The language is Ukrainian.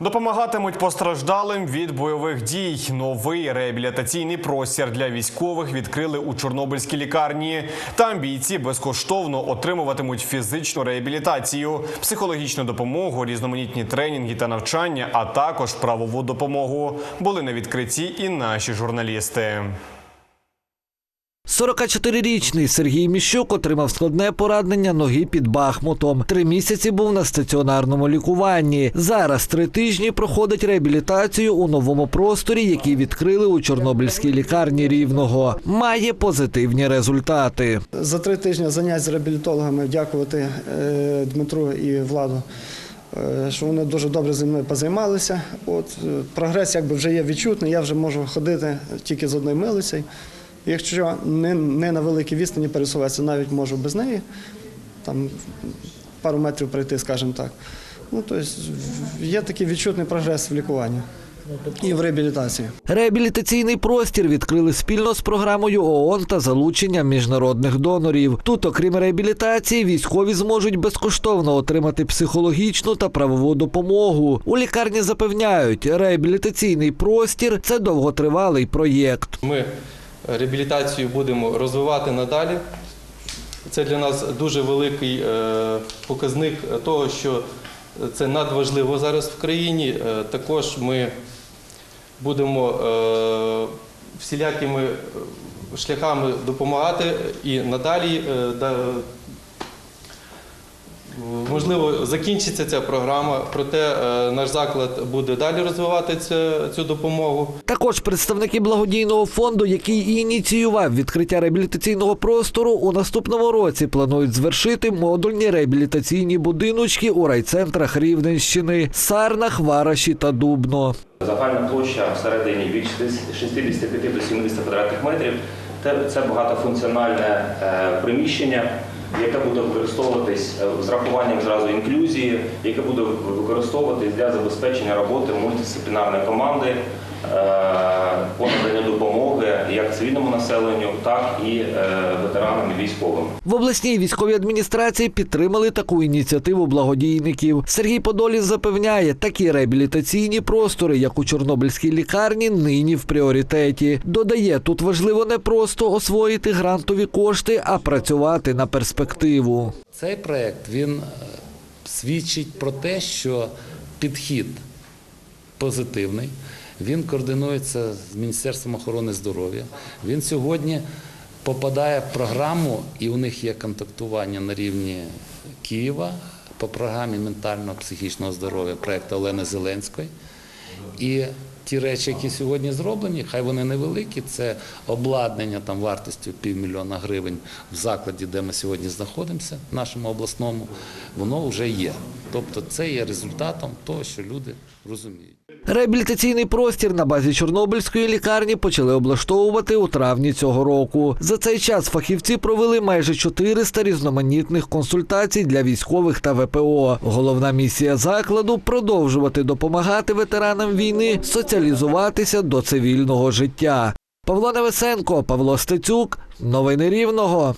Допомагатимуть постраждалим від бойових дій. Новий реабілітаційний простір для військових відкрили у Чорнобильській лікарні. Там бійці безкоштовно отримуватимуть фізичну реабілітацію, психологічну допомогу, різноманітні тренінги та навчання, а також правову допомогу. Були на відкритті і наші журналісти. 44-річний Сергій Міщук отримав складне поранення ноги під Бахмутом. Три місяці був на стаціонарному лікуванні. Зараз три тижні проходить реабілітацію у новому просторі, який відкрили у Чорнобильській лікарні Рівного. Має позитивні результати. За три тижні занять з реабілітологами дякувати е, Дмитру і Владу, е, що вони дуже добре зі мною позаймалися. От, е, прогрес якби вже є відчутний, я вже можу ходити тільки з одною милицею. Якщо не, не на великій відстані пересуватися, навіть можу без неї, там пару метрів пройти, скажімо так. Ну, тобто є такий відчутний прогрес в лікуванні і в реабілітації. Реабілітаційний простір відкрили спільно з програмою ООН та залученням міжнародних донорів. Тут, окрім реабілітації, військові зможуть безкоштовно отримати психологічну та правову допомогу. У лікарні запевняють, реабілітаційний простір це довготривалий проєкт. Ми реабілітацію будемо розвивати надалі. Це для нас дуже великий е, показник того, що це надважливо зараз в країні. Е, Також ми будемо е, всілякими шляхами допомагати і надалі. Можливо, закінчиться ця програма, проте е, наш заклад буде далі розвивати цю, цю допомогу. Також представники благодійного фонду, який і ініціював відкриття реабілітаційного простору, у наступному році планують звершити модульні реабілітаційні будиночки у райцентрах Рівненщини Сарнах, Вараші та Дубно. Загальна площа всередині від 65 до 70 квадратних метрів. Це- Це багатофункціональне е, приміщення, яке буде використовуватись е, з рахуванням зразу інклюзії, яке буде використовуватись для забезпечення роботи мультидисциплінарної команди е, по наданню допомоги як цивільному населенню, так і е, ветеранам і військовим. В обласній військовій адміністрації підтримали таку ініціативу благодійників. Сергій Подоліс запевняє, такі реабілітаційні простори, як у Чорнобильській лікарні, нині в пріоритеті. Додає, тут важливо не просто освоїти грантові кошти, а працювати на перспективу. Цей проект він е, свідчить про те, що підхід позитивний. Він координується з Міністерством охорони здоров'я. Він сьогодні попадає в програму, і у них є контактування на рівні Києва по програмі ментально-психічного здоров'я проекту Олени Зеленської. І ті речі, які сьогодні зроблені, хай вони невеликі, це обладнання там вартістю півмільйона гривень в закладі, де ми сьогодні знаходимося, в нашому обласному, воно вже є. Тобто це є результатом того, що люди розуміють. Реабілітаційний простір на базі Чорнобильської лікарні почали облаштовувати у травні цього року. За цей час фахівці провели майже 400 різноманітних консультацій для військових та ВПО. Головна місія закладу продовжувати допомагати ветеранам війни соціалізуватися до цивільного життя. Павло Невесенко, Павло Стецюк, новини Рівного.